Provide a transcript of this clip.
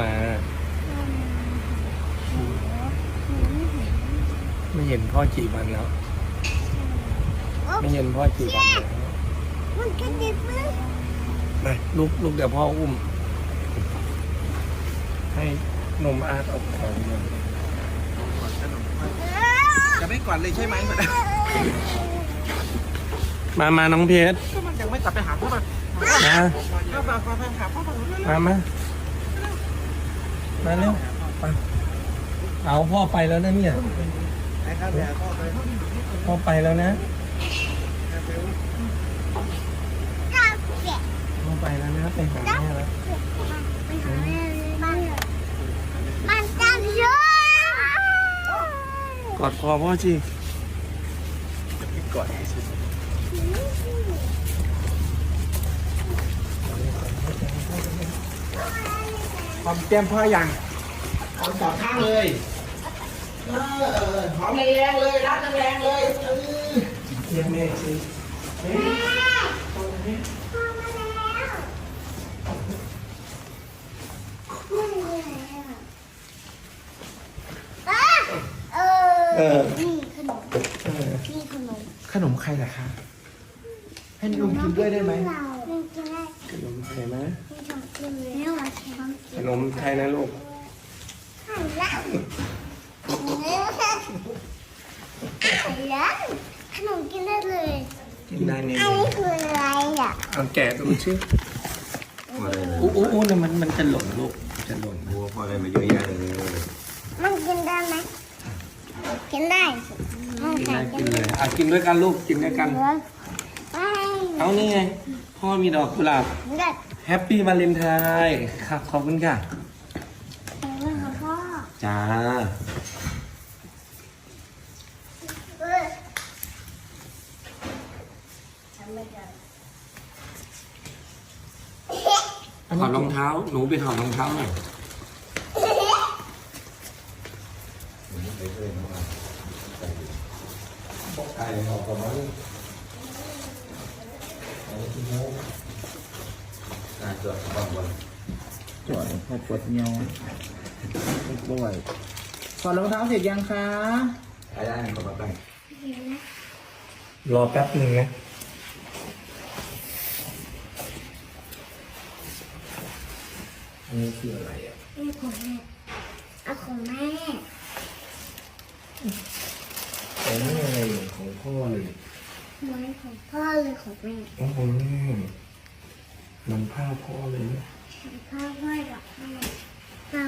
มา ไม่เห็นพ่อกี่วันแล้ว ไม่เห็นพ่อกี่วันแล้วมันกระดิบมือมาลูกลูกเดี๋ยวพ่ออุ้ม ให้นมอาดออกของเลยจะไม่ก่อนเลยใช่ไหมมันมามาน้องเพชรก็มันยังไม่กลับไปหาพ่อมันนะก็มาไปหาพ่อมันมา มามาเร็วไปเอาพ่อไปแล้วนะเนี่ยนะครับเดี๋ยวพ่อไปพ่อไปแล้วนะกับเก็บพ่อไปแล้วนะไปหาแม่แล้วไปหาแม่เลยมันมันจังเยอะกอดคอพ่อจีก่อน หอมแก้มพ่อยังหอมสองข้างเลยเออหอมแรงๆเลยรักแรงๆเลยเออเรียกแม่จีเออนี่ขนมนี่ขนม ขนมใครล่ะคะ ให้ลุงกินด้วยได้ไหมเรากินได้ขนมไทยนะ ไม่ต้องกินเลยไม่ว่าแค่ต้องขนมไทยนะลูกหันหลังหันหลังขนมกินได้เลยกินได้เนี่ยอันนี้คืออะไรอะเอาแกะดูชื่ออู้อู้อู้เนี่ยมันมันจะหล่นลูกมันจะหล่นบัวพออะไรมาเยอะแยะเลยมันกินได้ไหมกินได้มันกินใส่ได้กิกินนได้เลยอะกินด้วยกันลูกกินด้วยกันเหลือไม่เอานี่ไงพ่อมีดอกกุหลาบเด็ด แฮปปี้วาเลนไทน์ครับขอบคุณค่ะเรื่องของพ่อจ้าเออทำไม่ได้ถอดรองเท้า หนูไปถอดรองเท้าหน่อยไก่หอมกับมันน่า จะบางวันจอดพอปวดเงียวบ่อยถอดรองเท้าเสร็จยังคะไอ้ได้ก็มาตั้งรอแป๊บหนึ่งนะอันนี้คืออะไรอะนี่ของแม่เอาของแม่ของแม่อะไรของพ่อเลยเหมือนของพ่อเลยของแม่ โอ้โห แม่มันผ้าพ่อเลยเนี่ยพ่อพ่อยหรา